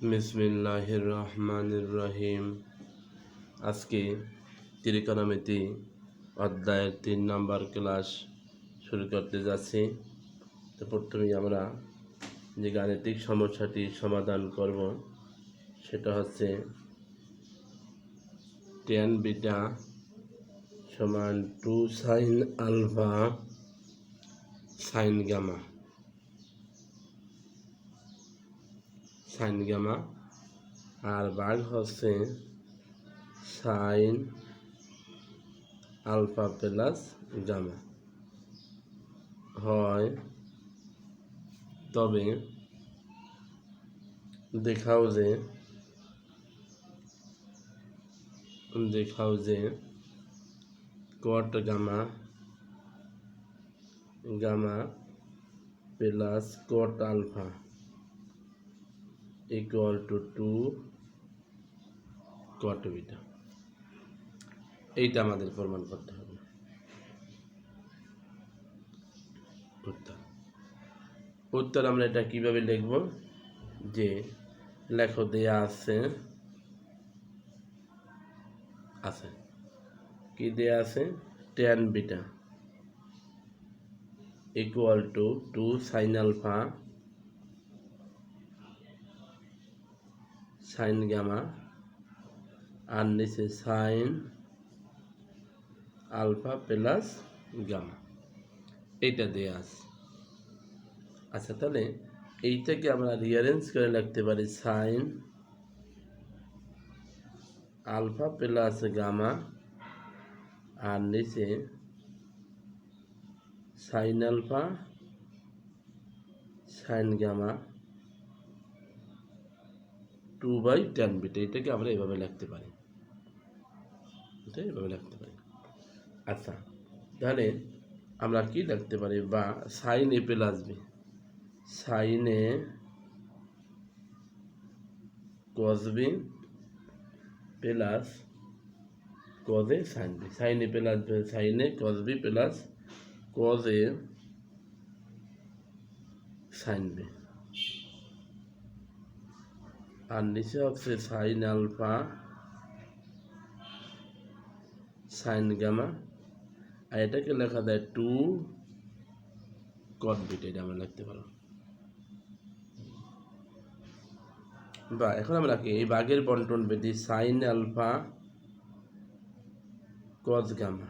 বিসমিল্লাহির রহমানির রহিম আজকে ত্রিকোণমিতি অধ্যায়ের তিন নম্বর ক্লাস শুরু করতে যাচ্ছি। তো প্রথমেই আমরা যে গাণিতিক সমস্যাটি সমাধান করব, সেটা হচ্ছে টেন বিটা সমান two sine alpha sine gamma sine gamma. আর বাঘ হচ্ছে সাইন আলফা প্লাস গামা। হয়। তবে দেখাও যে দেখাও যে cot gamma gamma plus cot alpha. Equal to 2 cot beta এইটা আমাদের প্রমাণ করতে হবে। উত্তর উত্তর আমরা এটা কীভাবে লিখব? যে লেখো দেয়া আছে। আছে। কি দেয়া আছে? Tan beta equal to two sine alpha sine gamma, আর নিচে সাইন আলফা প্লাস গামা। এইটা দেয়া আছে। আচ্ছা তাহলে এইটাকে আমরা রিয়ারেঞ্জ করে লিখতে পারি সাইন আলফা প্লাস গামা, আর নিচে sine alpha, sine gamma. Two by tan beta এটাকে আমরা এভাবে লিখতে পারি। এটা এভাবে লিখতে পারি। আচ্ছা তাহলে আমরা কি লিখতে পারি? বা সাইন এ প্লাস বি সাইনে cos B plus কজে sine B sine A plus সাইনে কস বি প্লাস কজে সাইন বি আর নিচে হচ্ছে সাইন আলফা সাইন গামা আর এটাকে লেখা যায় টু কট বিট এটা আমরা লিখতে পারো বা এখন আমরা কি, এই বাঘের বন্টন বেদি sine alpha cos gamma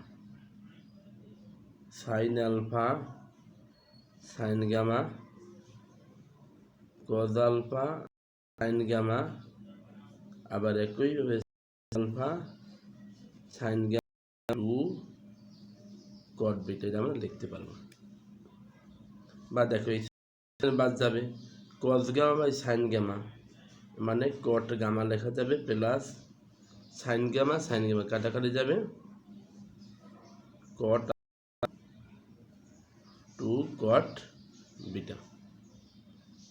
sine alpha sine gamma cos alpha sine gamma আবার একইভাবে alpha sine gamma two cot beta এটা আমরা লিখতে পারব বা দেখো বাদ যাবে cos gamma by sine gamma মানে কট গামা লেখা যাবে plus sine gamma sine gamma কাটাকাটি যাবে cot two cot beta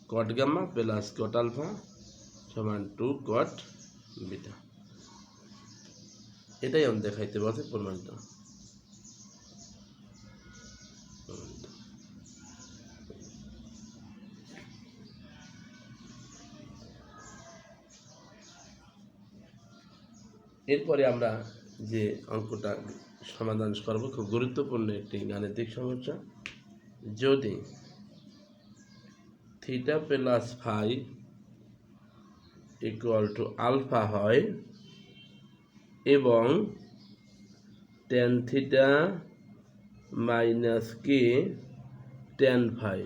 cot gamma plus cot alpha সমান টু কট বিটা। এটাই আমি দেখাইতে বলছে প্রমাণটা। এরপরে আমরা যে অঙ্কটা সমাধান করব, খুব গুরুত্বপূর্ণ একটি গাণিতিক সমস্যা। যদি theta plus phi equal to alpha হয় এবং tan theta minus K tan phi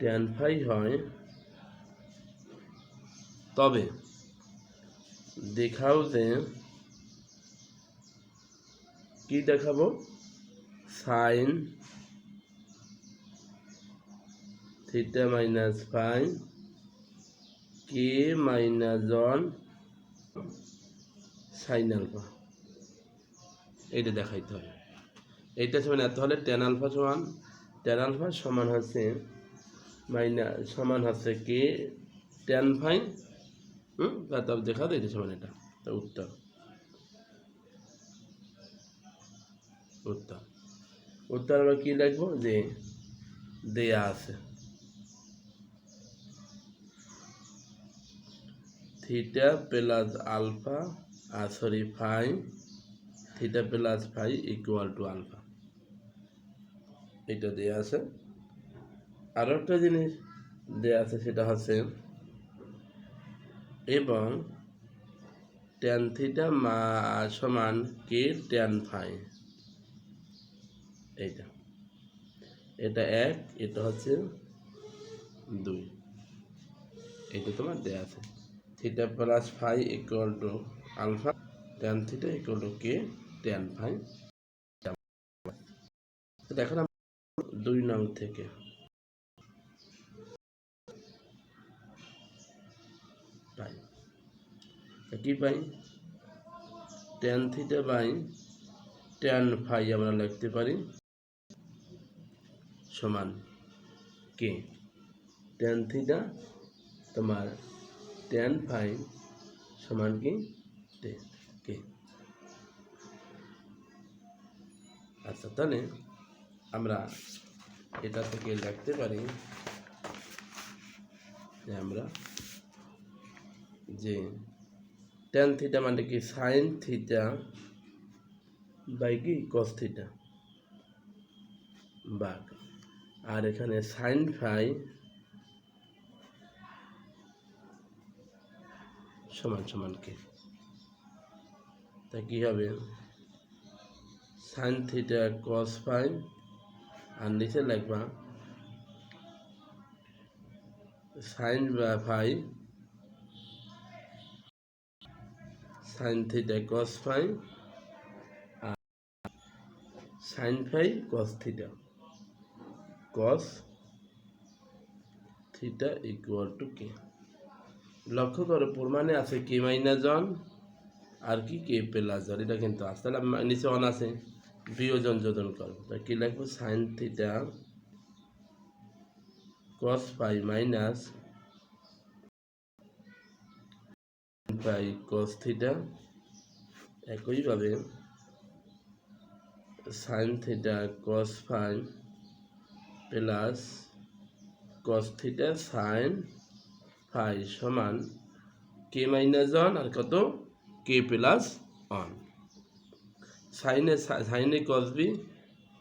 tan phi হয় তবে দেখাও যে কি দেখাবো? Sine theta minus five K minus one sine alpha? এইটা দেখাইতে হবে। এইটা সমান এত হলে টেন আলফা সমান টেন আলফা সমান হচ্ছে মাইনা, সমান হচ্ছে কে? Ten fine. হুম? তারপর দেখা এটা সমান এটা। উত্তর। উত্তর। উত্তর আমরা কী লিখব? যে দেয়া আছে। Theta plus alpha R sorry phi theta plus phi equal to alpha এটা দেওয়া আছে। আরও একটা জিনিস দেওয়া আছে, সেটা হচ্ছে এবং ট্যান থিটা মা, সমান কে ট্যান ফাই এইটা। এটা এক, এটা হচ্ছে দুই। এটা তোমার দেওয়া আছে। Theta plus phi equal to alpha tan theta equal to k tan phi দেখেন দুই নং থেকে। কি পাই? Tan theta by tan phi আমরা লিখতে পারি সমান কে ট্যান থিটা তোমার ট্যান ফাই সমান কি? কে আচ্ছা তাহলে আমরা এটা থেকে লিখতে পারি যে আমরা যে ট্যান থিটা মানে কি? সাইন থিটা বাই কি? কস থিটা বাঘ আর এখানে সাইন ফাই সমান সমান কে? তা কি হবে? সাইন থিটা কস ফাই আর নিচে লিখবা সাইন বা phi sine theta cos phi R sine phi cos theta cos theta equal to k লক্ষ্য করো, প্রমাণে আছে কে মাইনাস ওয়ান আর কি কে প্লাস ওয়ান, এটা কিন্তু আছে। তাহলে নিচে অন আছে বিয়োজন যোজন করব তা কি লিখব? Sine theta cos phi minus by cos theta একইভাবে sine theta cos phi plus cos theta sine phi সমান কে মাইনাস ওয়ান আর কত? কে plus one sine A sine A cos B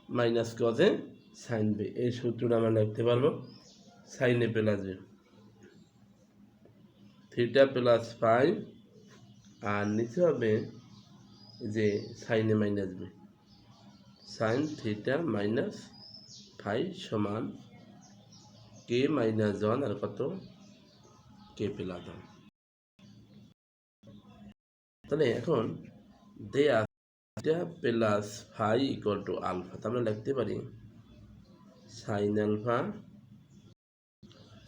minus cos A sine B এই সূত্রটা আমরা লিখতে পারব। Sine A plus B theta plus phi আর নিচে হবে যে sine A minus B sine theta minus phi সমান কে মাইনাস ওয়ান আর কত? কে প্লাস তাহলে এখন দেয়া plus phi equal to alpha তো আমরা লিখতে পারি sine alpha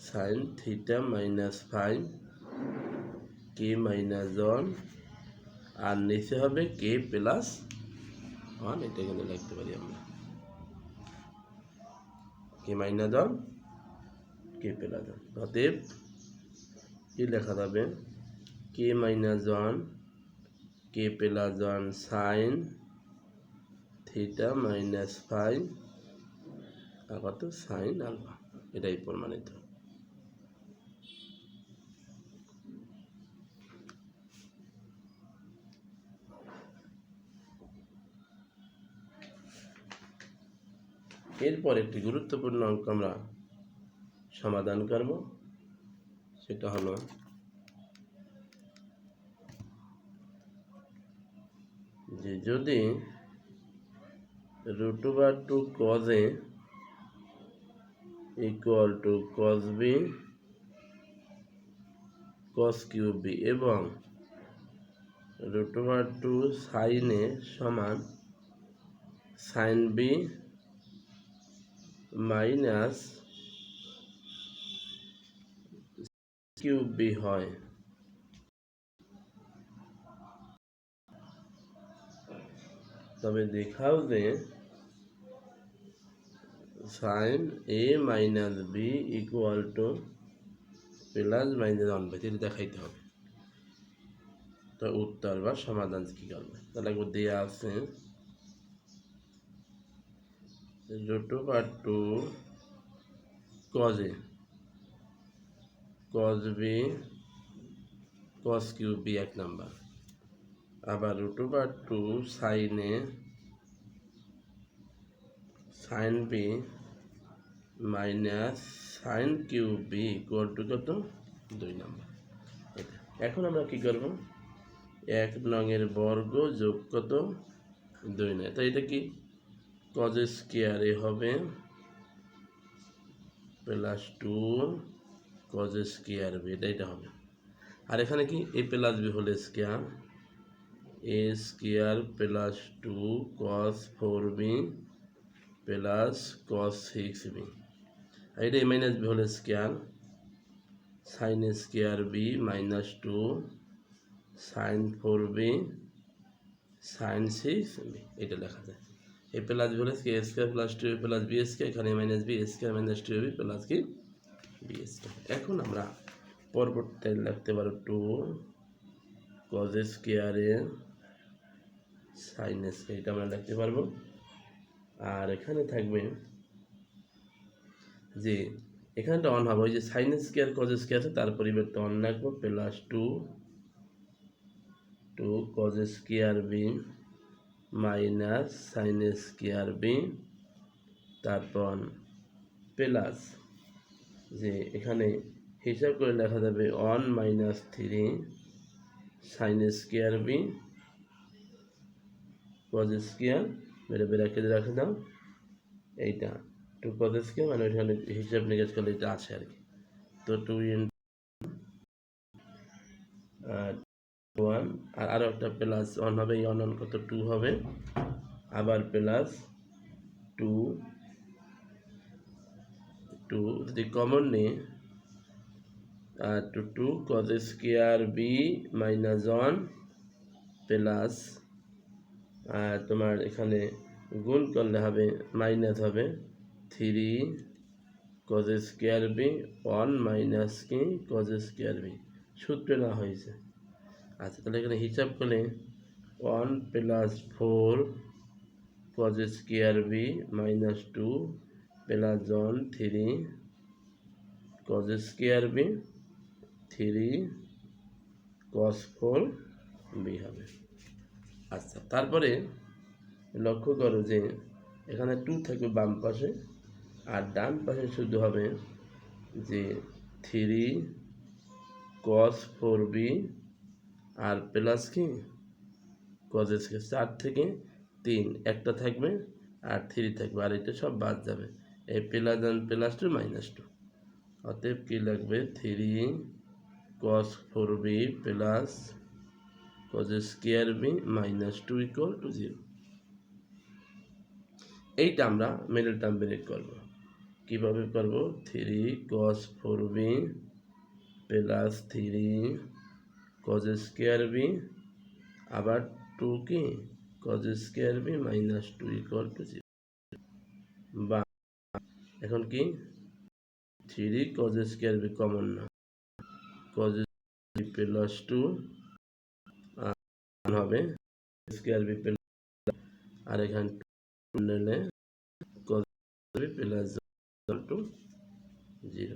sine theta minus phi k minus one, আর নিচে হবে কে প্লাস ওয়ান, এটা এখানে লিখতে পারি আমরা। K minus one, k plus one. অতএব কি লেখা যাবে? K minus one k plus one sine theta minus phi আর সাইন আলফা এটাই প্রমাণিত। এরপর একটি গুরুত্বপূর্ণ অঙ্ক আমরা সমাধান করব। সেটা হলো যে যদি root over two cos A equal to cos B cos cube B এবং root over two sine A সমান sine B minus cube B হয়। তবে দেখাও যে sine A minus B equal to plus minus one by এটা দেখাইতে হবে। তো উত্তর বা সমাধান কি করবে? তাহলে একবার দেওয়া আছে root over 2 cos A cos B cos cube B এক নাম্বার। আবার root over two sine A sine B minus sine cube B equal to কত? দুই নাম্বার। এখন আমরা কি করব? এক নঙের বর্গ যোগ কত? দুই নয়। তাই এটা কি? কজ স্কোয়ারে হবে plus two cos square B এটা এটা হবে। আর এখানে কি? এ প্লাস বি হলে square A square plus two cos four B plus cos six B আর এটা এ মাইনাস বি হলে square sine square B minus two sine four B sine six B এটা লেখা যায়। এ প্লাস বি হলে A square plus two A plus B square এখানে minus B square minus two B plus কি? B এখন আমরা পরবর্তীতে লিখতে পারো টু কজ স্কোয়ারে সাইন এটা আমরা লিখতে পারব। আর এখানে থাকবে যে এখানটা অন হবে, ওই যে সাইন স্কোয়ার কজ স্কোয়ার আছে, তার পরিবর্তে অন রাখব plus two two cos square B minus sine square B তারপর প্লাস যে এখানে হিসাব করে লেখা যাবে one minus three sine square B cos square বেড়ে বেড়ে রেখে দাও। এইটা টু কজ স্কোয়ার মানে ওইখানে হিসাব নিকাশ করলে এটা আছে আর কি। তো টু ইন ওয়ান আর আরও একটা প্লাস ওয়ান হবে, এই অন কত টু হবে? আবার প্লাস টু টু যদি কমন নেই two two cos square B minus one plus আর তোমার এখানে গুণ করলে হবে মাইনাস হবে three cos square B one minus কি কজ স্কোয়ার বি সূত্রে না হয়েছে। আচ্ছা তাহলে এখানে হিসাব করলে one plus four cos square B minus two plus one three cos square B, three cos four B হবে। আচ্ছা তারপরে লক্ষ্য করো যে এখানে টু থাকবে বাম পাশে, আর ডান পাশে শুধু হবে যে থ্রি কস ফোর বি, আর প্লাস কি? কজ স্কোয়ার চার থেকে তিন, একটা থাকবে আর থ্রি থাকবে, আর এটা সব বাদ যাবে। এই plus and plus two minus two অতএব কী লাগবে? Three cos four B plus cos square B minus two equal to zero এইটা আমরা মিডল টার্ম ব্রেক করব। কীভাবে করব? Three cos four B plus three cos square B আবার two কি cos square B minus two equal to zero বা এখন কি? Three cos square B common না। কজ প্লাস টু হবে স্কোয়ার বি আর এখানে নিলে cos B plus two zero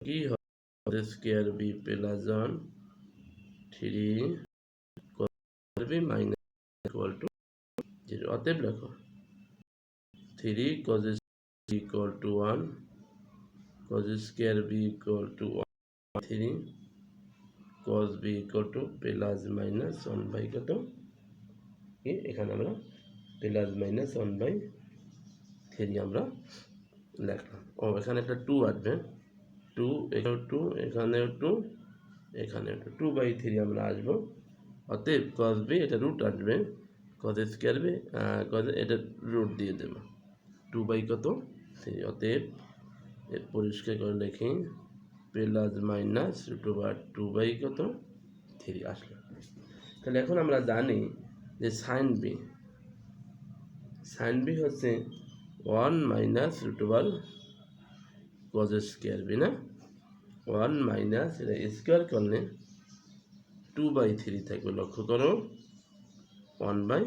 কি হবে? Square B plus one three cos B minus equal to zero অতএব লেখো three cos equal to one cos square B equal to one three cos B equal to plus minus one by কত? কি এখানে আমরা plus minus one by three আমরা লিখলাম। ও, এখানে একটা টু আসবে। টু এখানেও টু এখানেও টু এখানে টু টু বাই থ্রি আমরা আসব। অতএব কজ বি এটা রুট আসবে। কজ স্কোয়ার বি কজ এটা রুট দিয়ে দেব। টু বাই কত? থ্রি অতএব পরিষ্কার করে লিখি plus minus root over two by কত? থ্রি আসলো। তাহলে এখন আমরা জানি যে সাইন বি সাইন বি হচ্ছে one minus root over cos square B না? ওয়ান মাইনাস এটা স্কোয়ার করলে টু বাই থ্রি থাকবে। লক্ষ্য করো ওয়ান বাই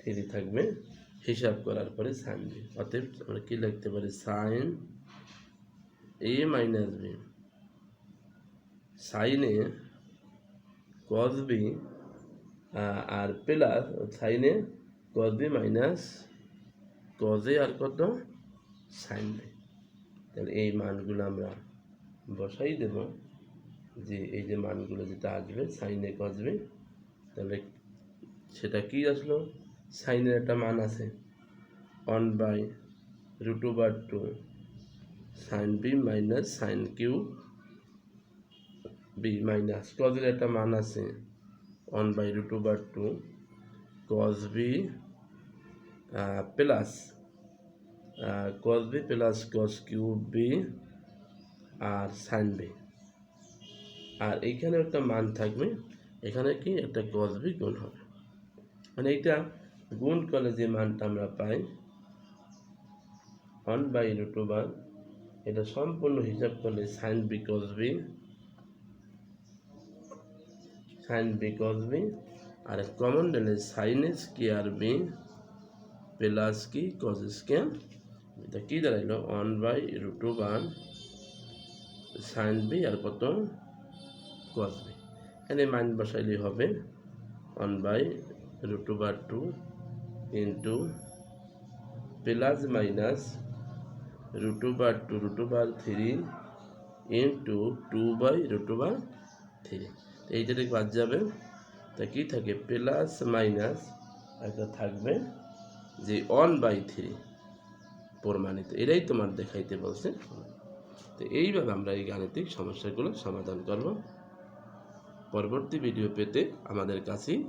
থ্রি থাকবে। হিসাব করার পরে সাইন বি। অতএব আমরা কী লিখতে পারি? Sine A minus B. Sine A cos B R plus sine A cos B minus cos A আর কত? Sine B. তাহলে এই মানগুলো আমরা বসাই দেব। যে এই যে মানগুলো যেটা আসবে, সাইনে কজবে তাহলে সেটা কি আসলো? সাইনের একটা মান আছে। One by root over two sine B minus sine cube B minus কজের একটা মান আছে। One by root over two cos B plus cos B plus cos cube B R sine B আর এইখানে একটা মান থাকবে। এখানে কি? একটা কজ বি গুণ হবে। মানে এইটা গুণ করলে যে মানটা আমরা পাই ওয়ান বাই রুট ওভার এটা সম্পূর্ণ হিসাব করলে sine B cos B sine B cos B আর কমন দিলে সাইন স্কোয়ার বি প্লাস কি কজ স্কোয়ার এটা কি দাঁড়াইলো? One by root over sine B আর কত? কজ বি এখানে মান বসাইলে হবে one by root over two into plus minus root over two root over three into two by root over three. এইটা বাদ যাবে। তা কি থাকে? প্লাস মাইনাস একটা থাকবে যে ওয়ান বাই থ্রি প্রমাণিত। এটাই তোমার দেখাইতে বলছে। তো এইভাবে আমরা এই গাণিতিক সমস্যাগুলো সমাধান করব। পরবর্তী ভিডিও পেতে আমাদের কাছেই